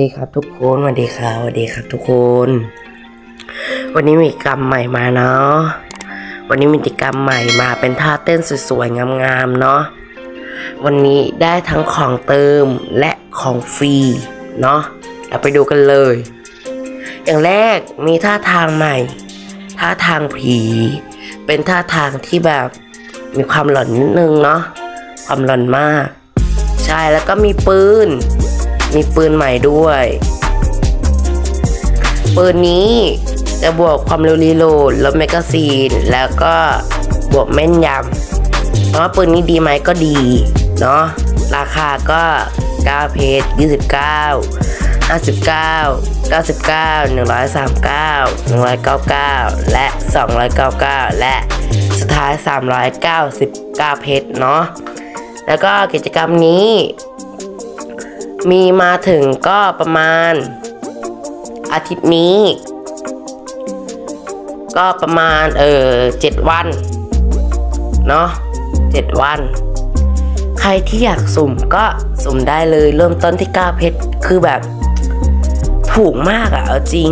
ดีครับทุกคนสวัสดีครับสวัสดีครับทุกคน วันนี้มีกิจกรรมใหม่มาเนาะวันนี้มีกิจกรรมใหม่มาเป็นท่าเต้นสวยๆงามๆเนาะวันนี้ได้ทั้งของเติมและของฟรีเนาะเราไปดูกันเลย อย่างแรกมีท่าทางใหม่ ท่าทางผี เป็นท่าทางที่แบบมีความหลอนนิดนึงเนาะความหลอนมาก ใช่แล้วก็มีปืน มีปืนใหม่ด้วย ปืนนี้จะบวกความเร็วรีโหลดลดแมกกาซีน แล้วก็บวกแม่นยำเพราะปืนนี้ดีไหมก็ดี เนาะราคาก็ 9 เพจ29 59 99 139 199 และ 299 และสุดท้าย 399 เพจเนาะแล้วก็กิจกรรมนี้ มีมาถึงก็ประมาณ อาทิตย์นี้ ก็ประมาณเออเจ็ดวันเนาะเจ็ดวัน ใครที่อยากสุ่มก็สุ่มได้เลยเริ่มต้นที่9เพชรคือแบบถูกมากอะเอาจริง